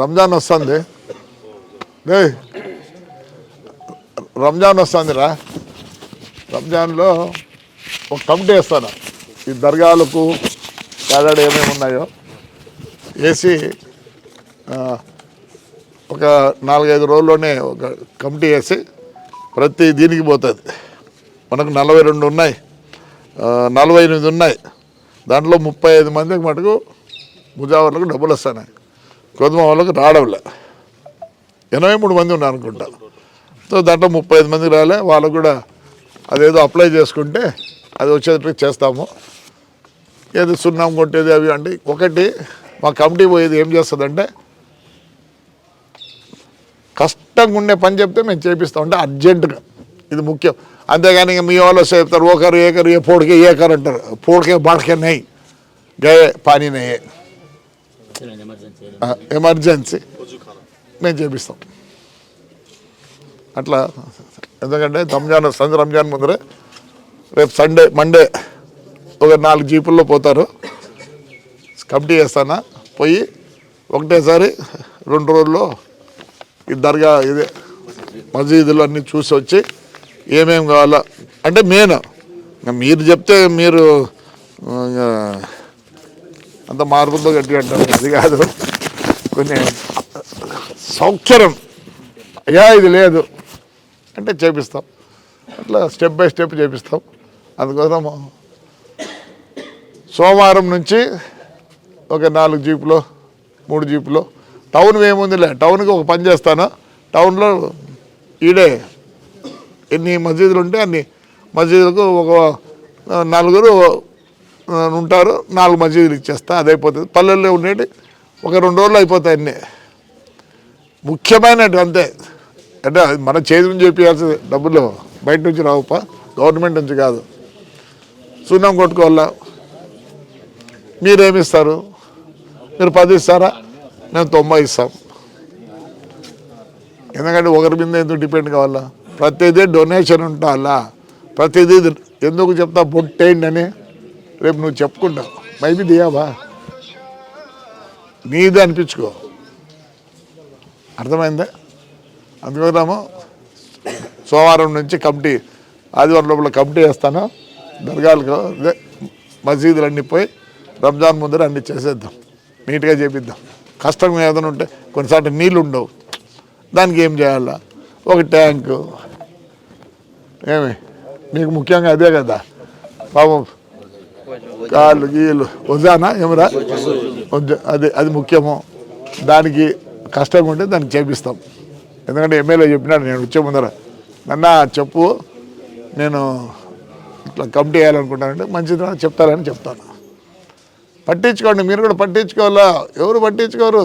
రంజాన్ వస్తుంది. డేయ్, రంజాన్ వస్తుందిరా. రంజాన్లో ఒక కమిటీ వేస్తాను. ఈ దర్గాలకు కాదాడు ఏమేమి ఉన్నాయో. వేసి ఒక నాలుగైదు రోజుల్లోనే ఒక కమిటీ వేసి ప్రతి దీనికి పోతుంది. మనకు నలభై రెండు ఉన్నాయి. నలభై ఎనిమిది ఉన్నాయి. దాంట్లో ముప్పై ఐదు మందికి మటుకు ముజావర్లకు డబ్బులు వస్తున్నాయి. గోధుమ వాళ్ళకి రావడంలే ఎనభై మూడు మంది ఉన్నారు అనుకుంటా సో దాంట్లో ముప్పై ఐదు మంది రాలే. వాళ్ళకు కూడా అదేదో అప్లై చేసుకుంటే అది వచ్చేటట్టు చేస్తాము. ఏది సున్నం కొట్టేది అవి అండి. ఒకటి మా కమిటీ పోయేది ఏం చేస్తుందంటే కష్టంగా ఉండే పని చెప్తే మేము చేపిస్తాం. అంటే అర్జెంటుగా. ఇది ముఖ్యం. అంతేగాని ఇంకా మీ వాళ్ళు వస్తే చెప్తారు ఒకరు ఏకరు ఏ పోడికే ఏకరు అంటారు. పోడికే బాడకే నై గయే పానీ నయ్యే. ఎమర్జెన్సీ మేము చేపిస్తాం. అట్లా ఎందుకంటే రంజాన్ సంది రంజాన్ ముందరే రేపు సండే మండే ఒక నాలుగు జీపుల్లో పోతారు. కమిటీ చేస్తానా? పోయి ఒకటేసారి రెండు రోజుల్లో ఈ దర్గా ఇదే మసీదులు అన్నీ చూసి వచ్చి ఏమేం కావాలో? అంటే మెయిన్ ఇంకా మీరు చెప్తే మీరు అంత మార్పులతో గట్టిగా అంటారు అది కాదు. కొన్ని సౌకర్యం అయ్యా ఇది లేదు. అంటే చేపిస్తాం. అట్లా స్టెప్ బై స్టెప్ చేపిస్తాం. అందుకోసం సోమవారం నుంచి ఒక నాలుగు జీపులో మూడు జీపులో. టౌన్ ఏముందిలే? టౌన్కి ఒక పని చేస్తాను. టౌన్లో ఈడే ఎన్ని మసీదులు ఉంటే అన్ని. మసీదులకు ఒక నలుగురు ఉంటారు నాలుగు మసీదులు ఇచ్చేస్తా అది అయిపోతుంది. పల్లెల్లో ఉండేటి ఒక రెండు రోజులు అయిపోతాయి అన్నీ. ముఖ్యమైనట్టు అంతే. అంటే మన చేతి నుంచి చెప్పాల్సింది డబ్బులు బయట నుంచి రావుప గవర్నమెంట్ నుంచి కాదు. సున్నం కొట్టుకోవాలా? మీరేమిస్తారు మీరు పది ఇస్తారా? మేము తొంభై ఇస్తాం. ఎందుకంటే ఒకరి మీద ఎందుకు డిపెండ్ కావాలా? ప్రతిదీ డొనేషన్ ఉండాలా? ప్రతిదీ ఎందుకు చెప్తా బొట్టేయండి అని రేపు నువ్వు చెప్పుకుంటావు. మైబీ దియావా నీది అనిపించుకో. అర్థమైందా? అందుకోసము సోమవారం నుంచి కమిటీ ఆదివారం లోపల కమిటీ వేస్తాను. దర్గాలకు మసీదులు అన్నీ పోయి రంజాన్ ముందర అన్ని చేసేద్దాం. నీట్గా చేపిద్దాం. కష్టం ఏదైనా ఉంటే కొన్నిసార్లు నీళ్ళు ఉండవు. దానికి ఏం చేయాలా? ఒక ట్యాంకు. ఏమి? మీకు ముఖ్యంగా అదే కదా. పాపం కాళ్ళు గీళ్ళు. వద్దానా ఏమరా అది అది ముఖ్యము. దానికి కష్టంగా ఉంటే దానికి చేపిస్తాం. ఎందుకంటే ఎమ్మెల్యే చెప్పినాడు నేను వచ్చే ముందర. నన్న చెప్పు. నేను ఇట్లా కమిటీ వేయాలనుకుంటానంటే మంచిది చెప్తారని చెప్తాను. పట్టించుకోండి మీరు కూడా పట్టించుకోవాలా? ఎవరు పట్టించుకోరు?